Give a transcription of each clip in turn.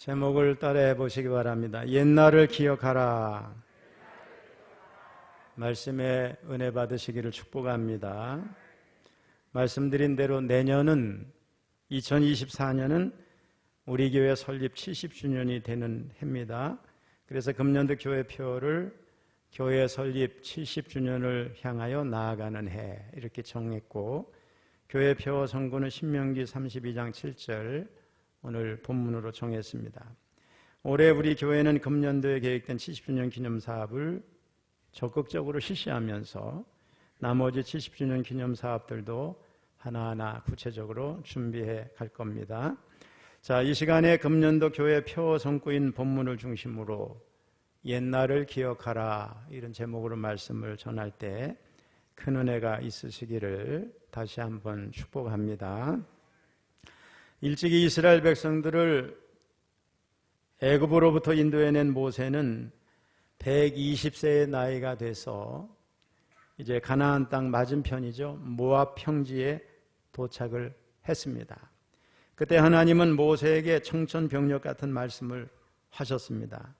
제목을 따라해 보시기 바랍니다. 옛날을 기억하라. 말씀에 은혜 받으시기를 축복합니다. 말씀드린 대로 내년은 2024년은 우리 교회 설립 70주년이 되는 해입니다. 그래서 금년도 교회표를 교회 설립 70주년을 향하여 나아가는 해 이렇게 정했고 교회표 선고는 신명기 32장 7절 오늘 본문으로 정했습니다. 올해 우리 교회는 금년도에 계획된 70주년 기념 사업을 적극적으로 실시하면서 나머지 70주년 기념 사업들도 하나하나 구체적으로 준비해 갈 겁니다. 자, 이 시간에 금년도 교회 표 성구인 본문을 중심으로 옛날을 기억하라 이런 제목으로 말씀을 전할 때 큰 은혜가 있으시기를 다시 한번 축복합니다. 일찍이 이스라엘 백성들을 애굽으로부터 인도해낸 모세는 120세의 나이가 돼서 이제 가나안 땅 맞은편이죠. 모압 평지에 도착을 했습니다. 그때 하나님은 모세에게 청천벽력 같은 말씀을 하셨습니다.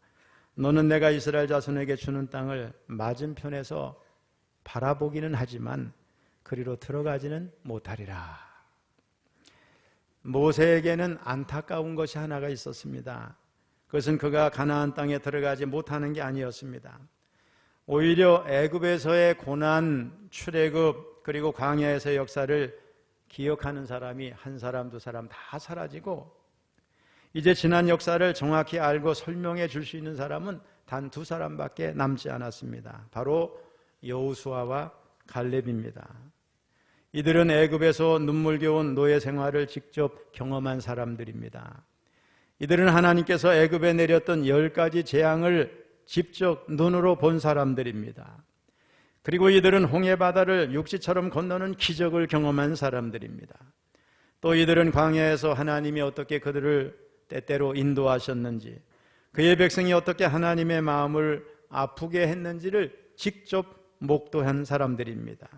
너는 내가 이스라엘 자손에게 주는 땅을 맞은편에서 바라보기는 하지만 그리로 들어가지는 못하리라. 모세에게는 안타까운 것이 하나가 있었습니다. 그것은 그가 가나안 땅에 들어가지 못하는 게 아니었습니다. 오히려 애굽에서의 고난, 출애굽 그리고 광야에서의 역사를 기억하는 사람이 한 사람 두 사람 다 사라지고 이제 지난 역사를 정확히 알고 설명해 줄 수 있는 사람은 단 두 사람밖에 남지 않았습니다. 바로 여우수아와 갈렙입니다. 이들은 애굽에서 눈물겨운 노예 생활을 직접 경험한 사람들입니다. 이들은 하나님께서 애굽에 내렸던 열 가지 재앙을 직접 눈으로 본 사람들입니다. 그리고 이들은 홍해 바다를 육지처럼 건너는 기적을 경험한 사람들입니다. 또 이들은 광야에서 하나님이 어떻게 그들을 때때로 인도하셨는지, 그의 백성이 어떻게 하나님의 마음을 아프게 했는지를 직접 목도한 사람들입니다.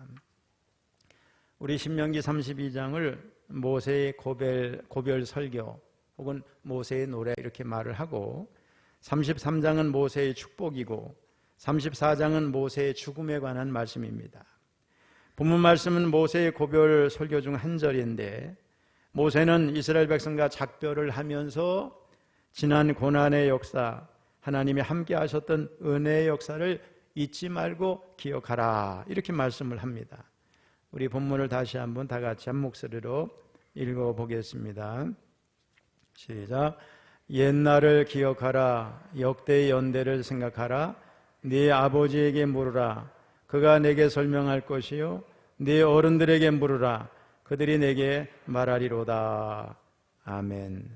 우리 신명기 32장을 모세의 고별, 고별 설교 혹은 모세의 노래 이렇게 말을 하고 33장은 모세의 축복이고 34장은 모세의 죽음에 관한 말씀입니다. 본문 말씀은 모세의 고별 설교 중 한 절인데 모세는 이스라엘 백성과 작별을 하면서 지난 고난의 역사, 하나님이 함께 하셨던 은혜의 역사를 잊지 말고 기억하라. 이렇게 말씀을 합니다. 우리 본문을 다시 한번 다 같이 한 목소리로 읽어 보겠습니다. 시작. 옛날을 기억하라. 역대의 연대를 생각하라. 네 아버지에게 물으라. 그가 내게 설명할 것이요. 네 어른들에게 물으라. 그들이 내게 말하리로다. 아멘.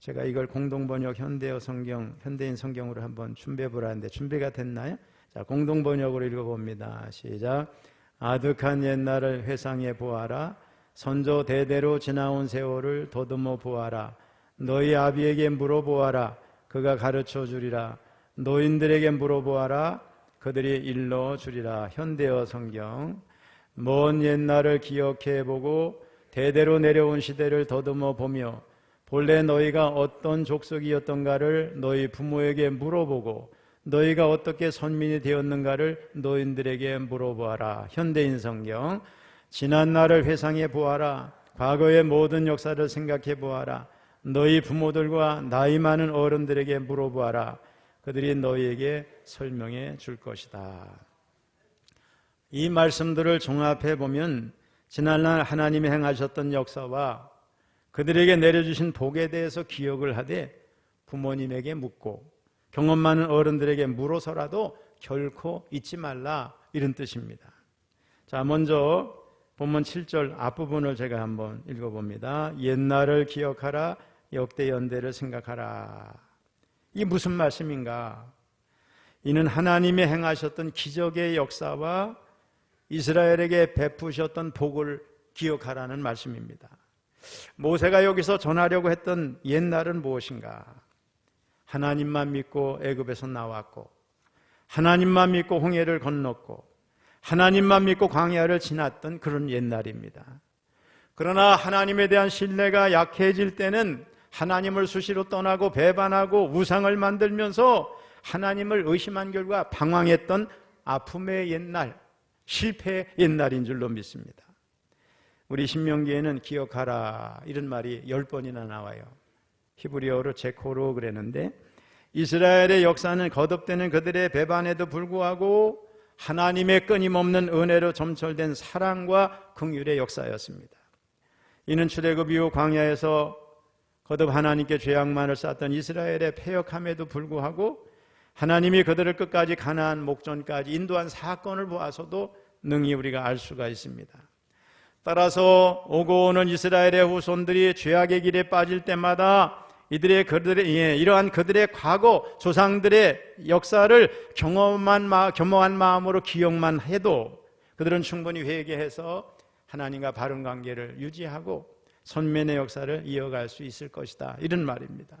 제가 이걸 공동번역 현대어 성경, 현대인 성경으로 한번 준비해 보라는데 준비가 됐나요? 자, 공동번역으로 읽어봅니다. 시작. 아득한 옛날을 회상해 보아라. 선조 대대로 지나온 세월을 더듬어 보아라. 너희 아비에게 물어보아라. 그가 가르쳐 주리라. 노인들에게 물어보아라. 그들이 일러 주리라. 현대어 성경. 먼 옛날을 기억해 보고 대대로 내려온 시대를 더듬어 보며 본래 너희가 어떤 족속이었던가를 너희 부모에게 물어보고 너희가 어떻게 선민이 되었는가를 노인들에게 물어보아라. 현대인 성경. 지난 날을 회상해 보아라. 과거의 모든 역사를 생각해 보아라. 너희 부모들과 나이 많은 어른들에게 물어보아라. 그들이 너희에게 설명해 줄 것이다. 이 말씀들을 종합해 보면 지난날 하나님이 행하셨던 역사와 그들에게 내려주신 복에 대해서 기억을 하되 부모님에게 묻고 경험 많은 어른들에게 물어서라도 결코 잊지 말라 이런 뜻입니다. 자, 먼저 본문 7절 앞부분을 제가 한번 읽어봅니다. 옛날을 기억하라, 역대 연대를 생각하라. 이 무슨 말씀인가? 이는 하나님이 행하셨던 기적의 역사와 이스라엘에게 베푸셨던 복을 기억하라는 말씀입니다. 모세가 여기서 전하려고 했던 옛날은 무엇인가? 하나님만 믿고 애굽에서 나왔고 하나님만 믿고 홍해를 건넜고 하나님만 믿고 광야를 지났던 그런 옛날입니다. 그러나 하나님에 대한 신뢰가 약해질 때는 하나님을 수시로 떠나고 배반하고 우상을 만들면서 하나님을 의심한 결과 방황했던 아픔의 옛날, 실패의 옛날인 줄로 믿습니다. 우리 신명기에는 기억하라 이런 말이 열 번이나 나와요. 히브리어로 제코로 그랬는데 이스라엘의 역사는 거듭되는 그들의 배반에도 불구하고 하나님의 끊임없는 은혜로 점철된 사랑과 긍휼의 역사였습니다. 이는 출애굽 이후 광야에서 거듭 하나님께 죄악만을 쌓던 이스라엘의 폐역함에도 불구하고 하나님이 그들을 끝까지 가나안 목전까지 인도한 사건을 보아서도 능히 우리가 알 수가 있습니다. 따라서 오고 오는 이스라엘의 후손들이 죄악의 길에 빠질 때마다 이들의 그들의 예, 이러한 그들의 과거 조상들의 역사를 경험한 마, 겸허한 마음으로 기억만 해도 그들은 충분히 회개해서 하나님과 바른 관계를 유지하고 선면의 역사를 이어갈 수 있을 것이다. 이런 말입니다.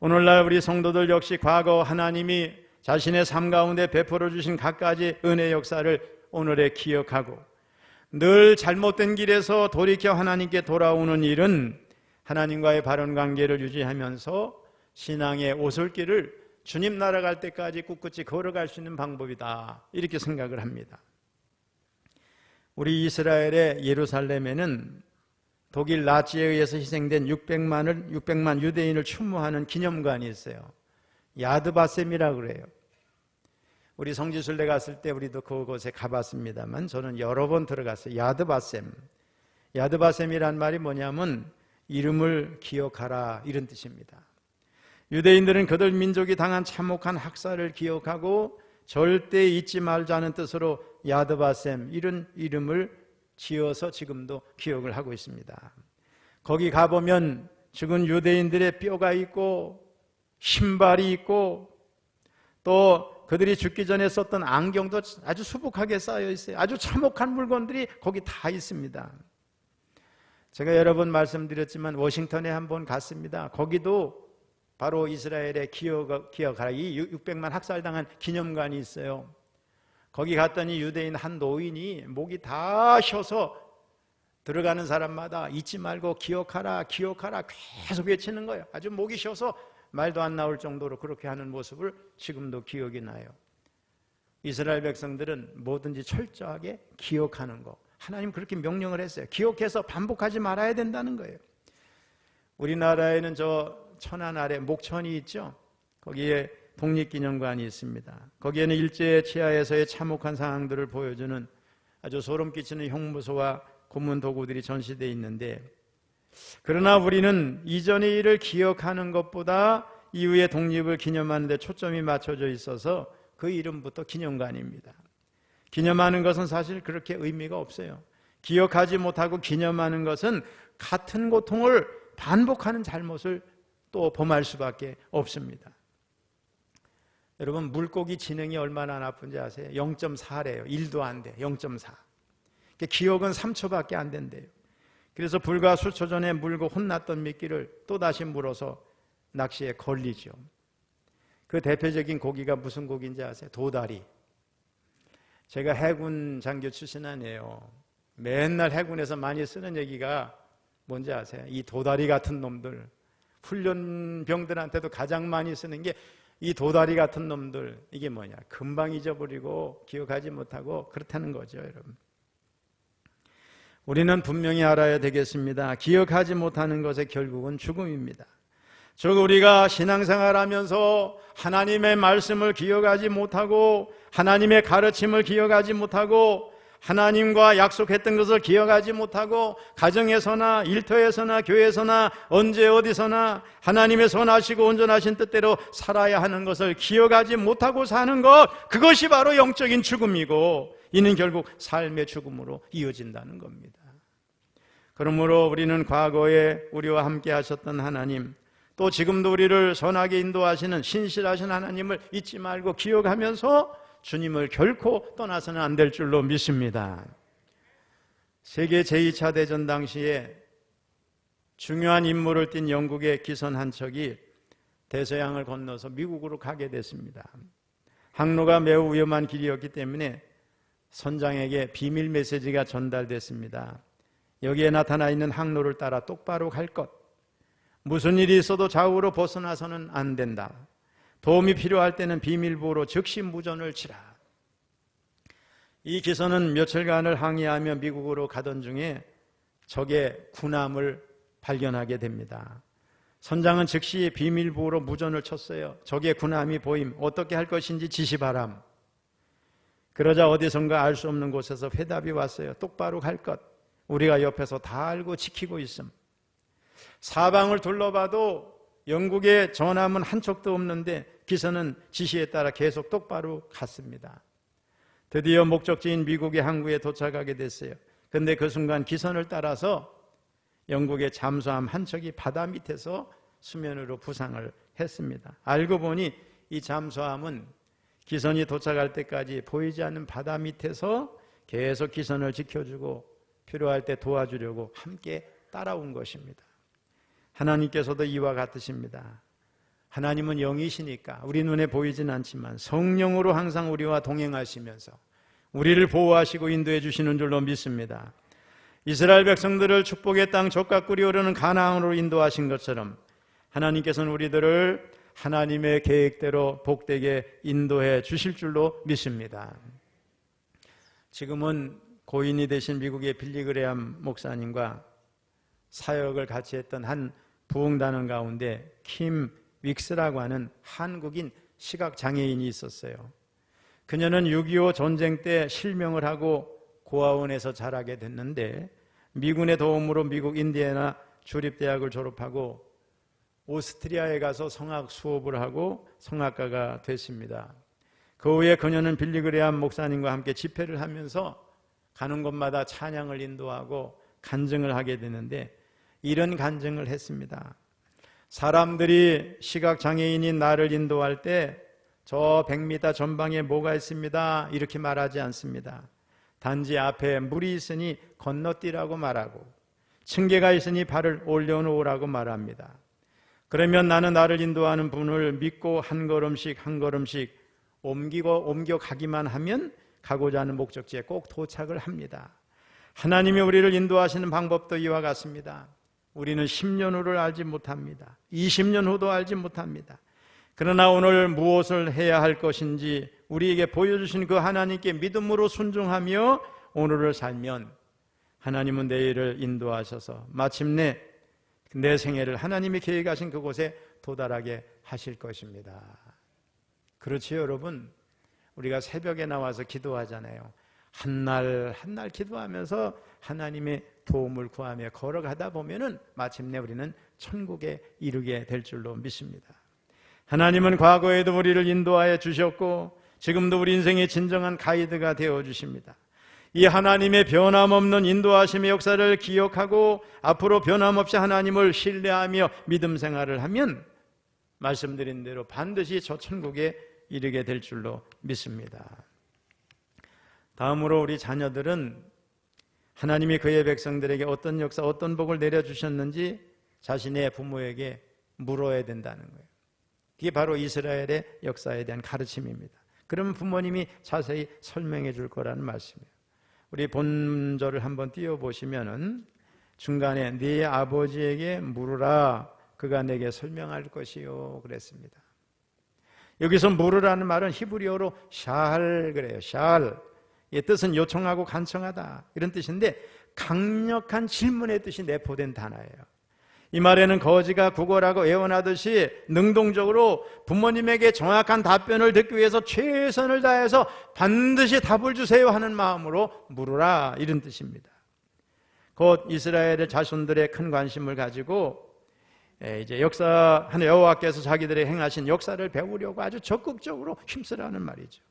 오늘날 우리 성도들 역시 과거 하나님이 자신의 삶 가운데 베풀어 주신 갖가지 은혜 역사를 오늘에 기억하고 늘 잘못된 길에서 돌이켜 하나님께 돌아오는 일은 하나님과의 바른 관계를 유지하면서 신앙의 오솔길을 주님 날아갈 때까지 꿋꿋이 걸어갈 수 있는 방법이다. 이렇게 생각을 합니다. 우리 이스라엘의 예루살렘에는 독일 나치에 의해서 희생된 600만을 600만 유대인을 추모하는 기념관이 있어요. 야드바셈이라고 그래요. 우리 성지순례 갔을 때 우리도 그곳에 가봤습니다만 저는 여러 번 들어갔어요. 야드바셈. 야드바셈이란 말이 뭐냐면 이름을 기억하라 이런 뜻입니다. 유대인들은 그들 민족이 당한 참혹한 학살을 기억하고 절대 잊지 말자는 뜻으로 야드바셈 이런 이름을 지어서 지금도 기억을 하고 있습니다. 거기 가보면 죽은 유대인들의 뼈가 있고 신발이 있고 또 그들이 죽기 전에 썼던 안경도 아주 수북하게 쌓여 있어요. 아주 참혹한 물건들이 거기 다 있습니다. 제가 여러 번 말씀드렸지만 워싱턴에 한 번 갔습니다. 거기도 바로 이스라엘의 기억, 기억하라. 이 600만 학살당한 기념관이 있어요. 거기 갔더니 유대인 한 노인이 목이 다 쉬어서 들어가는 사람마다 잊지 말고 기억하라, 기억하라 계속 외치는 거예요. 아주 목이 쉬어서 말도 안 나올 정도로 그렇게 하는 모습을 지금도 기억이 나요. 이스라엘 백성들은 뭐든지 철저하게 기억하는 거. 하나님 그렇게 명령을 했어요. 기억해서 반복하지 말아야 된다는 거예요. 우리나라에는 저 천안 아래 목천이 있죠. 거기에 독립기념관이 있습니다. 거기에는 일제 치하에서의 참혹한 상황들을 보여주는 아주 소름 끼치는 형무소와 고문 도구들이 전시되어 있는데 그러나 우리는 이전의 일을 기억하는 것보다 이후의 독립을 기념하는 데 초점이 맞춰져 있어서 그 이름부터 기념관입니다. 기념하는 것은 사실 그렇게 의미가 없어요. 기억하지 못하고 기념하는 것은 같은 고통을 반복하는 잘못을 또 범할 수밖에 없습니다. 여러분 물고기 진행이 얼마나 나쁜지 아세요? 0.4래요. 1도 안 돼. 0.4. 기억은 3초밖에 안 된대요. 그래서 불과 수초 전에 물고 혼났던 미끼를 또다시 물어서 낚시에 걸리죠. 그 대표적인 고기가 무슨 고기인지 아세요? 도다리. 제가 해군 장교 출신 아니에요. 맨날 해군에서 많이 쓰는 얘기가 뭔지 아세요? 이 도다리 같은 놈들. 훈련병들한테도 가장 많이 쓰는 게 이 도다리 같은 놈들. 이게 뭐냐? 금방 잊어버리고 기억하지 못하고 그렇다는 거죠, 여러분. 우리는 분명히 알아야 되겠습니다. 기억하지 못하는 것의 결국은 죽음입니다. 즉 우리가 신앙생활 하면서 하나님의 말씀을 기억하지 못하고 하나님의 가르침을 기억하지 못하고 하나님과 약속했던 것을 기억하지 못하고 가정에서나 일터에서나 교회에서나 언제 어디서나 하나님의 선하시고 온전하신 뜻대로 살아야 하는 것을 기억하지 못하고 사는 것 그것이 바로 영적인 죽음이고 이는 결국 삶의 죽음으로 이어진다는 겁니다. 그러므로 우리는 과거에 우리와 함께 하셨던 하나님 또 지금도 우리를 선하게 인도하시는 신실하신 하나님을 잊지 말고 기억하면서 주님을 결코 떠나서는 안 될 줄로 믿습니다. 세계 제2차 대전 당시에 중요한 임무를 띈 영국의 기선 한 척이 대서양을 건너서 미국으로 가게 됐습니다. 항로가 매우 위험한 길이었기 때문에 선장에게 비밀 메시지가 전달됐습니다. 여기에 나타나 있는 항로를 따라 똑바로 갈 것. 무슨 일이 있어도 좌우로 벗어나서는 안 된다. 도움이 필요할 때는 비밀보로 즉시 무전을 치라. 이 기선은 며칠간을 항해하며 미국으로 가던 중에 적의 군함을 발견하게 됩니다. 선장은 즉시 비밀보로 무전을 쳤어요. 적의 군함이 보임 어떻게 할 것인지 지시 바람. 그러자 어디선가 알 수 없는 곳에서 회답이 왔어요. 똑바로 갈 것. 우리가 옆에서 다 알고 지키고 있음. 사방을 둘러봐도 영국의 전함은 한 척도 없는데 기선은 지시에 따라 계속 똑바로 갔습니다. 드디어 목적지인 미국의 항구에 도착하게 됐어요. 근데 그 순간 기선을 따라서 영국의 잠수함 한 척이 바다 밑에서 수면으로 부상을 했습니다. 알고 보니 이 잠수함은 기선이 도착할 때까지 보이지 않는 바다 밑에서 계속 기선을 지켜주고 필요할 때 도와주려고 함께 따라온 것입니다. 하나님께서도 이와 같으십니다. 하나님은 영이시니까 우리 눈에 보이진 않지만 성령으로 항상 우리와 동행하시면서 우리를 보호하시고 인도해 주시는 줄로 믿습니다. 이스라엘 백성들을 축복의 땅 적과 꿀이 오르는 가나안으로 인도하신 것처럼 하나님께서는 우리들을 하나님의 계획대로 복되게 인도해 주실 줄로 믿습니다. 지금은 고인이 되신 미국의 빌리그레암 목사님과 사역을 같이 했던 한 부흥단원 가운데 킴 윅스라고 하는 한국인 시각 장애인이 있었어요. 그녀는 6.25 전쟁 때 실명을 하고 고아원에서 자라게 됐는데 미군의 도움으로 미국 인디애나 주립대학을 졸업하고 오스트리아에 가서 성악 수업을 하고 성악가가 됐습니다. 그 후에 그녀는 빌리그레암 목사님과 함께 집회를 하면서 가는 곳마다 찬양을 인도하고 간증을 하게 되는데 이런 간증을 했습니다. 사람들이 시각장애인인 나를 인도할 때 저 100m 전방에 뭐가 있습니다. 이렇게 말하지 않습니다. 단지 앞에 물이 있으니 건너뛰라고 말하고 층계가 있으니 발을 올려놓으라고 말합니다. 그러면 나는 나를 인도하는 분을 믿고 한 걸음씩 한 걸음씩 옮기고 옮겨 가기만 하면 가고자 하는 목적지에 꼭 도착을 합니다. 하나님이 우리를 인도하시는 방법도 이와 같습니다. 우리는 10년 후를 알지 못합니다. 20년 후도 알지 못합니다. 그러나 오늘 무엇을 해야 할 것인지 우리에게 보여주신 그 하나님께 믿음으로 순종하며 오늘을 살면 하나님은 내일을 인도하셔서 마침내 내 생애를 하나님이 계획하신 그곳에 도달하게 하실 것입니다. 그렇지요, 여러분? 우리가 새벽에 나와서 기도하잖아요. 한날 한날 기도하면서 하나님의 도움을 구하며 걸어가다 보면은 마침내 우리는 천국에 이르게 될 줄로 믿습니다. 하나님은 과거에도 우리를 인도하여 주셨고 지금도 우리 인생의 진정한 가이드가 되어 주십니다. 이 하나님의 변함없는 인도하심의 역사를 기억하고 앞으로 변함없이 하나님을 신뢰하며 믿음 생활을 하면 말씀드린 대로 반드시 저 천국에 이르게 될 줄로 믿습니다. 다음으로 우리 자녀들은 하나님이 그의 백성들에게 어떤 역사, 어떤 복을 내려주셨는지 자신의 부모에게 물어야 된다는 거예요. 그게 바로 이스라엘의 역사에 대한 가르침입니다. 그러면 부모님이 자세히 설명해 줄 거라는 말씀이에요. 우리 본절을 한번 띄워보시면은 중간에 네 아버지에게 물으라 그가 내게 설명할 것이요 그랬습니다. 여기서 물으라는 말은 히브리어로 샬 그래요. 샬. 이 뜻은 요청하고 간청하다 이런 뜻인데 강력한 질문의 뜻이 내포된 단어예요. 이 말에는 거지가 구걸하고 애원하듯이 능동적으로 부모님에게 정확한 답변을 듣기 위해서 최선을 다해서 반드시 답을 주세요 하는 마음으로 물으라 이런 뜻입니다. 곧 이스라엘의 자손들의 큰 관심을 가지고 이제 역사하는 여호와께서 자기들의 행하신 역사를 배우려고 아주 적극적으로 힘쓰라는 말이죠.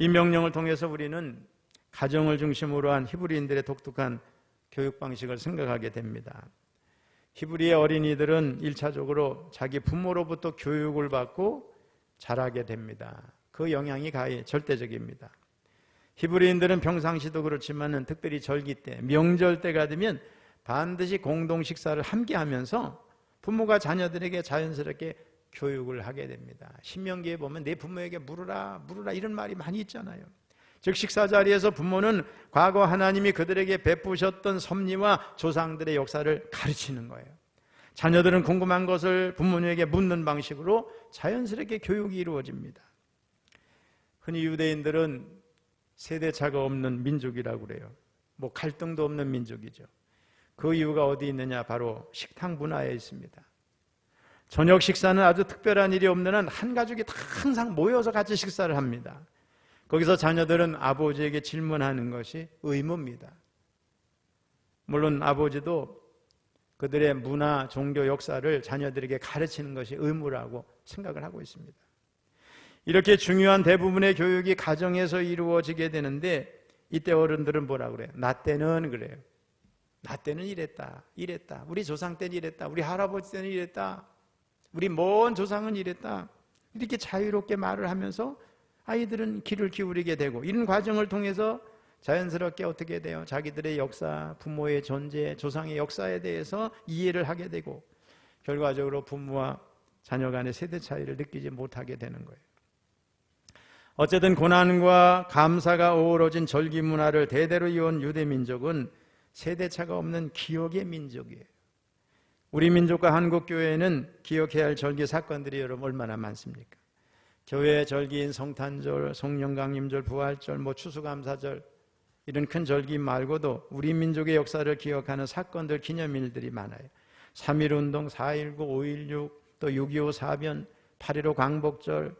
이 명령을 통해서 우리는 가정을 중심으로 한 히브리인들의 독특한 교육 방식을 생각하게 됩니다. 히브리의 어린이들은 1차적으로 자기 부모로부터 교육을 받고 자라게 됩니다. 그 영향이 가히 절대적입니다. 히브리인들은 평상시도 그렇지만 특별히 절기 때, 명절 때가 되면 반드시 공동 식사를 함께 하면서 부모가 자녀들에게 자연스럽게 교육을 하게 됩니다. 신명기에 보면 내 부모에게 물으라, 물으라 이런 말이 많이 있잖아요. 즉 식사 자리에서 부모는 과거 하나님이 그들에게 베푸셨던 섭리와 조상들의 역사를 가르치는 거예요. 자녀들은 궁금한 것을 부모님에게 묻는 방식으로 자연스럽게 교육이 이루어집니다. 흔히 유대인들은 세대차가 없는 민족이라고 그래요. 뭐 갈등도 없는 민족이죠. 그 이유가 어디 있느냐? 바로 식탁 문화에 있습니다. 저녁 식사는 아주 특별한 일이 없는 한 한 가족이 다 항상 모여서 같이 식사를 합니다. 거기서 자녀들은 아버지에게 질문하는 것이 의무입니다. 물론 아버지도 그들의 문화, 종교, 역사를 자녀들에게 가르치는 것이 의무라고 생각을 하고 있습니다. 이렇게 중요한 대부분의 교육이 가정에서 이루어지게 되는데 이때 어른들은 뭐라 그래요? 나 때는 그래요. 나 때는 이랬다. 이랬다. 우리 조상 때는 이랬다. 우리 할아버지 때는 이랬다. 우리 먼 조상은 이랬다. 이렇게 자유롭게 말을 하면서 아이들은 귀를 기울이게 되고 이런 과정을 통해서 자연스럽게 어떻게 돼요? 자기들의 역사, 부모의 존재, 조상의 역사에 대해서 이해를 하게 되고 결과적으로 부모와 자녀 간의 세대 차이를 느끼지 못하게 되는 거예요. 어쨌든 고난과 감사가 어우러진 절기 문화를 대대로 이어온 유대 민족은 세대 차가 없는 기억의 민족이에요. 우리 민족과 한국 교회는 기억해야 할 절기 사건들이 여러분 얼마나 많습니까? 교회 절기인 성탄절, 성령강림절, 부활절, 뭐 추수감사절 이런 큰 절기 말고도 우리 민족의 역사를 기억하는 사건들, 기념일들이 많아요. 3.1운동, 4.19, 5.16, 또 6.25 사변, 8.15 광복절,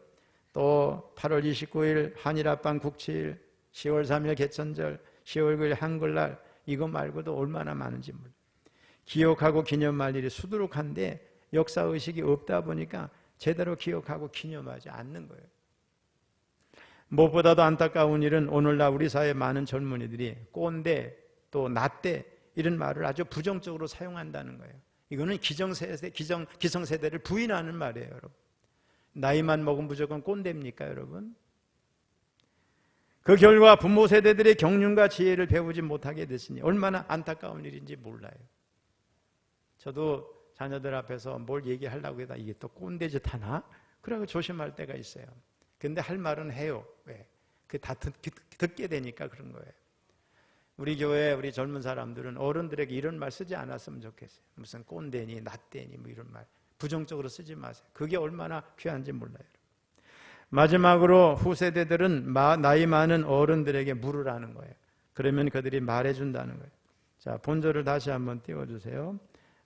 또 8월 29일 한일합방 국치일, 10월 3일 개천절, 10월 9일 한글날 이거 말고도 얼마나 많은지 몰라요. 기억하고 기념할 일이 수두룩한데 역사 의식이 없다 보니까 제대로 기억하고 기념하지 않는 거예요. 무엇보다도 안타까운 일은 오늘날 우리 사회 많은 젊은이들이 꼰대 또 나대 이런 말을 아주 부정적으로 사용한다는 거예요. 이거는 기정세대, 기정, 기성세대를 부인하는 말이에요, 여러분. 나이만 먹은 무조건 꼰대입니까, 여러분? 그 결과 부모 세대들의 경륜과 지혜를 배우지 못하게 됐으니 얼마나 안타까운 일인지 몰라요. 저도 자녀들 앞에서 뭘 얘기하려고 해다 이게 또 꼰대짓 하나? 그러고 조심할 때가 있어요. 근데 할 말은 해요. 왜? 그 다 듣게 되니까 그런 거예요. 우리 교회 우리 젊은 사람들은 어른들에게 이런 말 쓰지 않았으면 좋겠어요. 무슨 꼰대니, 낫대니 뭐 이런 말 부정적으로 쓰지 마세요. 그게 얼마나 귀한지 몰라요. 마지막으로 후세대들은 나이 많은 어른들에게 물으라는 거예요. 그러면 그들이 말해준다는 거예요. 자, 본절을 다시 한번 띄워주세요.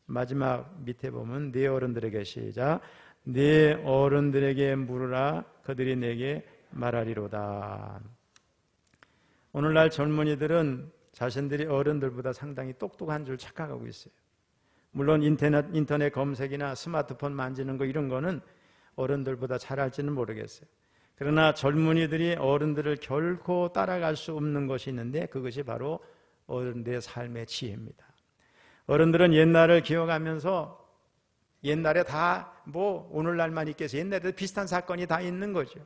마지막 밑에 보면 네 어른들에게 시작. 네 어른들에게 물으라 그들이 내게 말하리로다. 오늘날 젊은이들은 자신들이 어른들보다 상당히 똑똑한 줄 착각하고 있어요. 물론 인터넷, 인터넷 검색이나 스마트폰 만지는 거 이런 거는 어른들보다 잘할지는 모르겠어요. 그러나 젊은이들이 어른들을 결코 따라갈 수 없는 것이 있는데 그것이 바로 어른들의 삶의 지혜입니다. 어른들은 옛날을 기억하면서 옛날에 다 뭐 오늘날만 있겠어 옛날에도 비슷한 사건이 다 있는 거죠.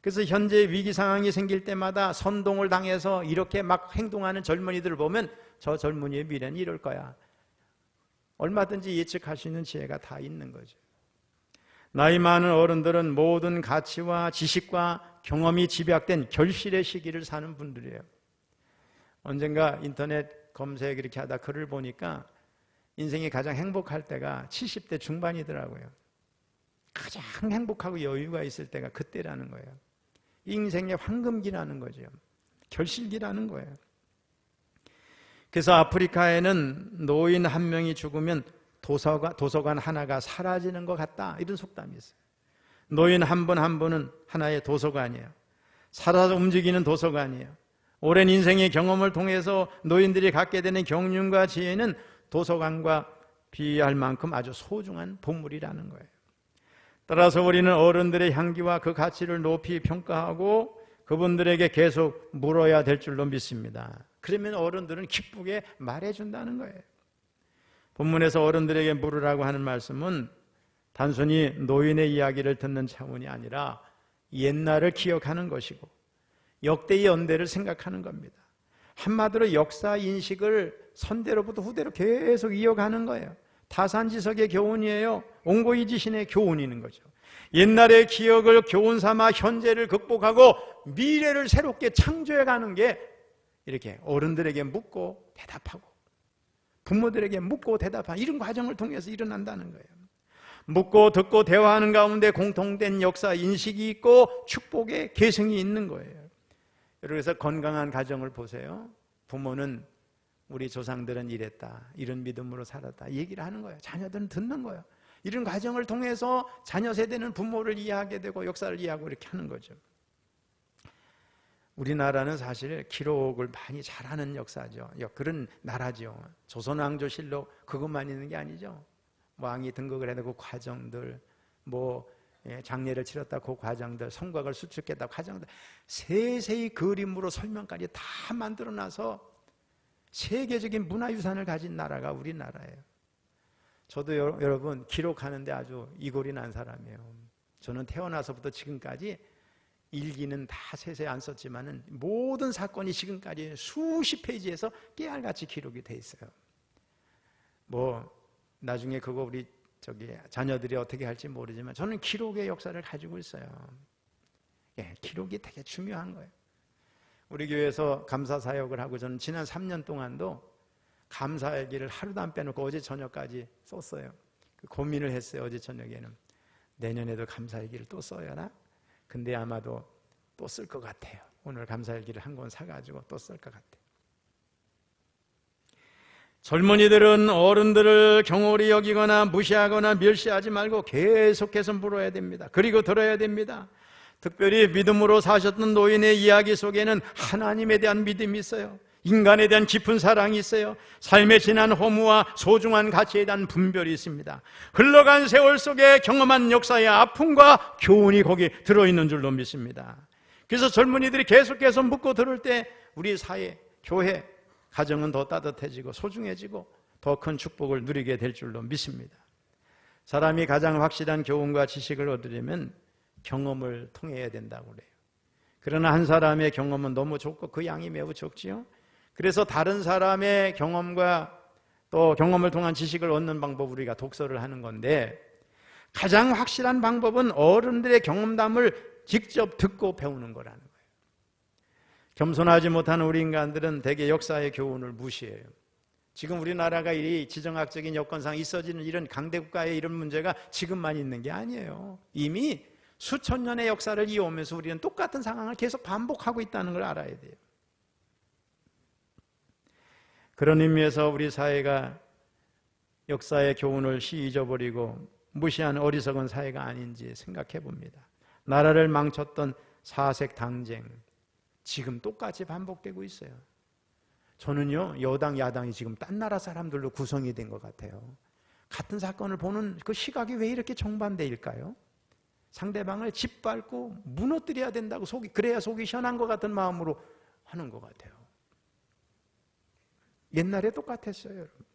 그래서 현재 위기 상황이 생길 때마다 선동을 당해서 이렇게 막 행동하는 젊은이들을 보면 저 젊은이의 미래는 이럴 거야. 얼마든지 예측할 수 있는 지혜가 다 있는 거죠. 나이 많은 어른들은 모든 가치와 지식과 경험이 집약된 결실의 시기를 사는 분들이에요. 언젠가 인터넷 검색 이렇게 하다 글을 보니까 인생이 가장 행복할 때가 70대 중반이더라고요. 가장 행복하고 여유가 있을 때가 그때라는 거예요. 인생의 황금기라는 거죠. 결실기라는 거예요. 그래서 아프리카에는 노인 한 명이 죽으면 도서관, 도서관 하나가 사라지는 것 같다. 이런 속담이 있어요. 노인 한 분한 분은 하나의 도서관이에요. 살아서 움직이는 도서관이에요. 오랜 인생의 경험을 통해서 노인들이 갖게 되는 경륜과 지혜는 도서관과 비할 만큼 아주 소중한 보물이라는 거예요. 따라서 우리는 어른들의 향기와 그 가치를 높이 평가하고 그분들에게 계속 물어야 될 줄로 믿습니다. 그러면 어른들은 기쁘게 말해준다는 거예요. 본문에서 어른들에게 물으라고 하는 말씀은 단순히 노인의 이야기를 듣는 차원이 아니라 옛날을 기억하는 것이고 역대의 연대를 생각하는 겁니다. 한마디로 역사 인식을 선대로부터 후대로 계속 이어가는 거예요. 타산지석의 교훈이에요. 옹고이 지신의 교훈이는 거죠. 옛날의 기억을 교훈 삼아 현재를 극복하고 미래를 새롭게 창조해 가는 게 이렇게 어른들에게 묻고 대답하고 부모들에게 묻고 대답하는 이런 과정을 통해서 일어난다는 거예요. 묻고 듣고 대화하는 가운데 공통된 역사 인식이 있고 축복의 계승이 있는 거예요. 그래서 건강한 가정을 보세요. 부모는 우리 조상들은 이랬다. 이런 믿음으로 살았다. 얘기를 하는 거예요. 자녀들은 듣는 거예요. 이런 과정을 통해서 자녀 세대는 부모를 이해하게 되고 역사를 이해하고 이렇게 하는 거죠. 우리나라는 사실 기록을 많이 잘하는 역사죠. 그런 나라죠. 조선왕조실록 그것만 있는 게 아니죠. 왕이 등극을 그 과정들, 뭐 예, 장례를 치렀다 그 과정들, 성곽을 수축했다 그 과정들 세세히 그림으로 설명까지 다 만들어놔서 세계적인 문화유산을 가진 나라가 우리나라예요. 저도 여러분 기록하는데 아주 이골이 난 사람이에요. 저는 태어나서부터 지금까지 일기는 다 세세히 안 썼지만은 모든 사건이 지금까지 수십 페이지에서 깨알같이 기록이 돼 있어요. 뭐 나중에 그거 우리 저기 자녀들이 어떻게 할지 모르지만 저는 기록의 역사를 가지고 있어요. 예, 기록이 되게 중요한 거예요. 우리 교회에서 감사 사역을 하고 저는 지난 3년 동안도 감사 일기를 하루도 안 빼놓고 어제 저녁까지 썼어요. 그 고민을 했어요. 어제 저녁에는 내년에도 감사 일기를 또 써야나? 근데 아마도 또 쓸 것 같아요. 오늘 감사 일기를 한 권 사가지고 또 쓸 것 같아요. 젊은이들은 어른들을 경홀히 여기거나 무시하거나 멸시하지 말고 계속해서 물어야 됩니다. 그리고 들어야 됩니다. 특별히 믿음으로 사셨던 노인의 이야기 속에는 하나님에 대한 믿음이 있어요. 인간에 대한 깊은 사랑이 있어요. 삶의 진한 허무와 소중한 가치에 대한 분별이 있습니다. 흘러간 세월 속에 경험한 역사의 아픔과 교훈이 거기 들어있는 줄로 믿습니다. 그래서 젊은이들이 계속해서 묻고 들을 때 우리 사회, 교회, 가정은 더 따뜻해지고 소중해지고 더 큰 축복을 누리게 될 줄로 믿습니다. 사람이 가장 확실한 교훈과 지식을 얻으려면 경험을 통해야 된다고 그래요. 그러나 한 사람의 경험은 너무 적고 그 양이 매우 적지요. 그래서 다른 사람의 경험과 또 경험을 통한 지식을 얻는 방법 우리가 독서를 하는 건데 가장 확실한 방법은 어른들의 경험담을 직접 듣고 배우는 거라는. 겸손하지 못하는 우리 인간들은 대개 역사의 교훈을 무시해요. 지금 우리나라가 이 지정학적인 여건상 있어지는 이런 강대국가의 이런 문제가 지금만 있는 게 아니에요. 이미 수천 년의 역사를 이어오면서 우리는 똑같은 상황을 계속 반복하고 있다는 걸 알아야 돼요. 그런 의미에서 우리 사회가 역사의 교훈을 시 잊어버리고 무시한 어리석은 사회가 아닌지 생각해 봅니다. 나라를 망쳤던 사색 당쟁 지금 똑같이 반복되고 있어요. 저는요 여당 야당이 지금 딴 나라 사람들로 구성이 된 것 같아요. 같은 사건을 보는 그 시각이 왜 이렇게 정반대일까요? 상대방을 짓밟고 무너뜨려야 된다고 속이 그래야 속이 시원한 것 같은 마음으로 하는 것 같아요. 옛날에 똑같았어요, 여러분.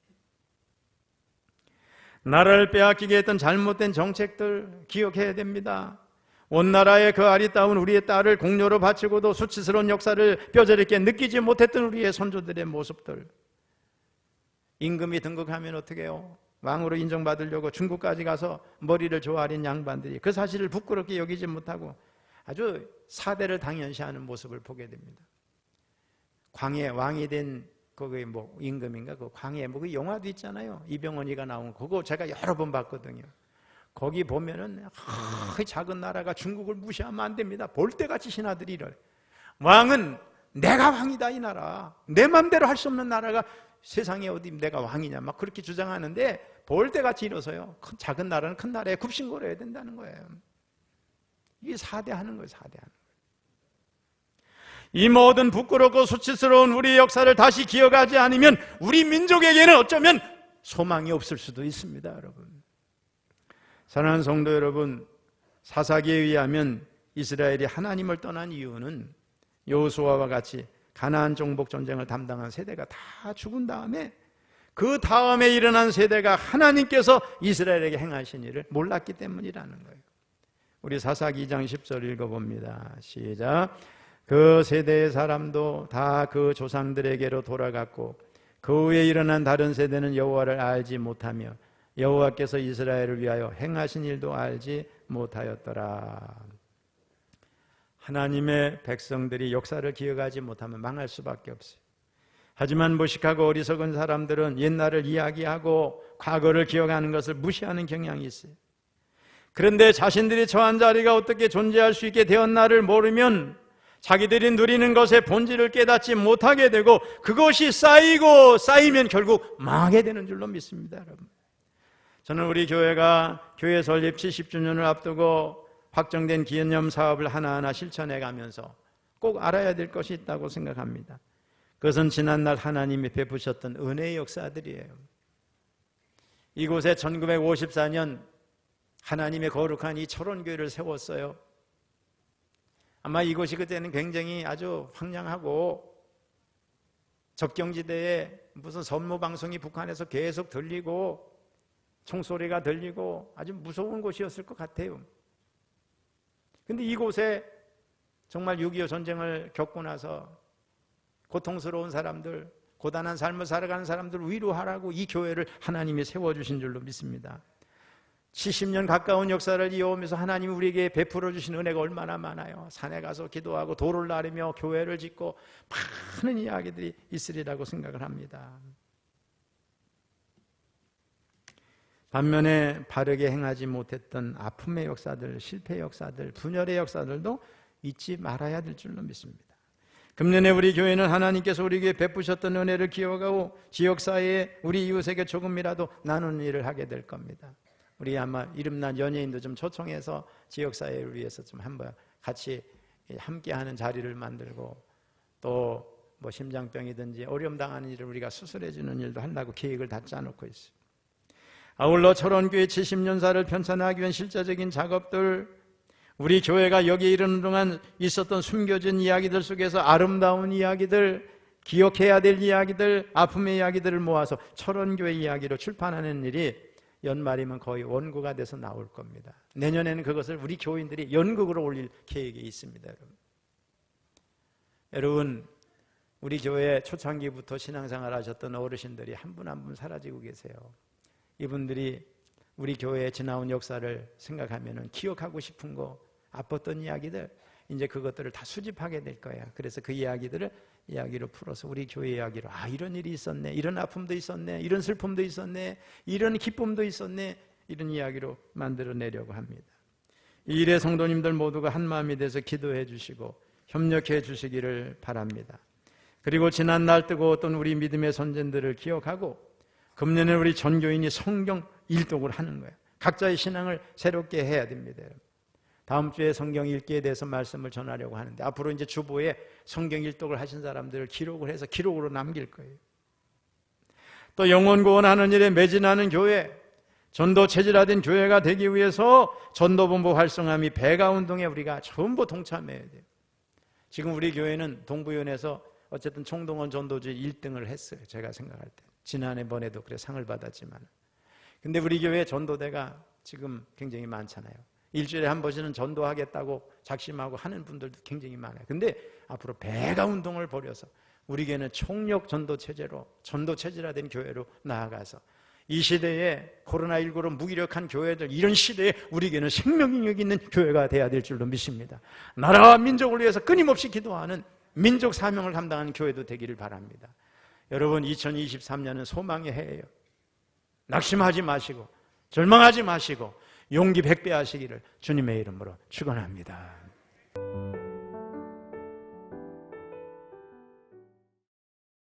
나라를 빼앗기게 했던 잘못된 정책들 기억해야 됩니다. 온 나라의 그 아리따운 우리의 딸을 공료로 바치고도 수치스러운 역사를 뼈저리게 느끼지 못했던 우리의 선조들의 모습들. 임금이 등극하면 어떻게 해요? 왕으로 인정받으려고 중국까지 가서 머리를 조아린 양반들이 그 사실을 부끄럽게 여기지 못하고 아주 사대를 당연시하는 모습을 보게 됩니다. 광해 왕이 된 거기 뭐 임금인가 그 광해 뭐그 영화도 있잖아요. 이병헌이가 나온 그거 제가 여러 번 봤거든요. 거기 보면은 아, 그 작은 나라가 중국을 무시하면 안 됩니다. 볼때같이 신하들이 이래. 왕은 내가 왕이다 이 나라. 내 맘대로 할 수 없는 나라가 세상에 어디 내가 왕이냐 막 그렇게 주장하는데 볼때같이 일어서요. 큰 작은 나라는 큰 나라에 굽신거려야 된다는 거예요. 이게 사대하는 거예요. 사대하는 거예요. 이 모든 부끄럽고 수치스러운 우리 역사를 다시 기억하지 않으면 우리 민족에게는 어쩌면 소망이 없을 수도 있습니다, 여러분. 사랑하는 성도 여러분, 사사기에 의하면 이스라엘이 하나님을 떠난 이유는 여호수아와 같이 가나안 정복 전쟁을 담당한 세대가 다 죽은 다음에 그 다음에 일어난 세대가 하나님께서 이스라엘에게 행하신 일을 몰랐기 때문이라는 거예요. 우리 사사기 2장 10절 읽어봅니다. 시작. 그 세대의 사람도 다 그 조상들에게로 돌아갔고 그 후에 일어난 다른 세대는 여호와를 알지 못하며 여호와께서 이스라엘을 위하여 행하신 일도 알지 못하였더라. 하나님의 백성들이 역사를 기억하지 못하면 망할 수밖에 없어요. 하지만 무식하고 어리석은 사람들은 옛날을 이야기하고 과거를 기억하는 것을 무시하는 경향이 있어요. 그런데 자신들이 처한 자리가 어떻게 존재할 수 있게 되었나를 모르면 자기들이 누리는 것의 본질을 깨닫지 못하게 되고 그것이 쌓이고 쌓이면 결국 망하게 되는 줄로 믿습니다, 여러분. 저는 우리 교회가 교회 설립 70주년을 앞두고 확정된 기념 사업을 하나하나 실천해 가면서 꼭 알아야 될 것이 있다고 생각합니다. 그것은 지난날 하나님이 베푸셨던 은혜의 역사들이에요. 이곳에 1954년 하나님의 거룩한 이 철원교회를 세웠어요. 아마 이곳이 그때는 굉장히 아주 황량하고 접경지대에 무슨 선무 방송이 북한에서 계속 들리고 총소리가 들리고 아주 무서운 곳이었을 것 같아요. 근데 이곳에 정말 6.25 전쟁을 겪고 나서 고통스러운 사람들, 고단한 삶을 살아가는 사람들을 위로하라고 이 교회를 하나님이 세워주신 줄로 믿습니다. 70년 가까운 역사를 이어오면서 하나님이 우리에게 베풀어 주신 은혜가 얼마나 많아요. 산에 가서 기도하고 돌을 나르며 교회를 짓고 많은 이야기들이 있으리라고 생각을 합니다. 반면에 바르게 행하지 못했던 아픔의 역사들, 실패의 역사들, 분열의 역사들도 잊지 말아야 될 줄로 믿습니다. 금년에 우리 교회는 하나님께서 우리에게 베푸셨던 은혜를 기억하고 지역사회에 우리 이웃에게 조금이라도 나누는 일을 하게 될 겁니다. 우리 아마 이름난 연예인도 좀 초청해서 지역사회를 위해서 좀 한번 같이 함께하는 자리를 만들고 또 뭐 심장병이든지 어려움 당하는 일을 우리가 수술해 주는 일도 한다고 계획을 다 짜놓고 있어요. 아울러 철원교회 70년사를 편찬하기 위한 실제적인 작업들 우리 교회가 여기 이르는 동안 있었던 숨겨진 이야기들 속에서 아름다운 이야기들 기억해야 될 이야기들 아픔의 이야기들을 모아서 철원교회 이야기로 출판하는 일이 연말이면 거의 원고가 돼서 나올 겁니다. 내년에는 그것을 우리 교인들이 연극으로 올릴 계획이 있습니다, 여러분. 여러분, 우리 교회 초창기부터 신앙생활 하셨던 어르신들이 한 분 한분 사라지고 계세요. 이분들이 우리 교회에 지나온 역사를 생각하면 기억하고 싶은 거, 아팠던 이야기들, 이제 그것들을 다 수집하게 될 거야. 그래서 그 이야기들을 이야기로 풀어서 우리 교회 이야기로 아 이런 일이 있었네 이런 아픔도 있었네 이런 슬픔도 있었네 이런 기쁨도 있었네 이런 이야기로 만들어내려고 합니다 이 일에 성도님들 모두가 한 마음이 돼서 기도해 주시고 협력해 주시기를 바랍니다 그리고 지난 날 뜨거웠던 우리 믿음의 선전들을 기억하고 금년에 우리 전교인이 성경 일독을 하는 거예요 각자의 신앙을 새롭게 해야 됩니다 다음 주에 성경 읽기에 대해서 말씀을 전하려고 하는데 앞으로 이제 주보에 성경 일독을 하신 사람들을 기록을 해서 기록으로 남길 거예요. 또 영원 구원하는 일에 매진하는 교회, 전도 체질화된 교회가 되기 위해서 전도본부 활성화 및 배가 운동에 우리가 전부 동참해야 돼요. 지금 우리 교회는 동부연에서 어쨌든 총동원 전도주 1등을 했어요. 제가 생각할 때. 지난해번에도 그래 상을 받았지만. 근데 우리 교회 전도대가 지금 굉장히 많잖아요. 일주일에 한 번씩은 전도하겠다고 작심하고 하는 분들도 굉장히 많아요. 근데 앞으로 배가 운동을 벌여서 우리 교회는 총력 전도 체제로 전도 체질화된 교회로 나아가서 이 시대에 코로나19로 무기력한 교회들 이런 시대에 우리 교회는 생명력 있는 교회가 돼야 될 줄로 믿습니다. 나라와 민족을 위해서 끊임없이 기도하는 민족 사명을 감당하는 교회도 되기를 바랍니다. 여러분 2023년은 소망의 해예요. 낙심하지 마시고 절망하지 마시고 용기 백배 하시기를 주님의 이름으로 축원합니다.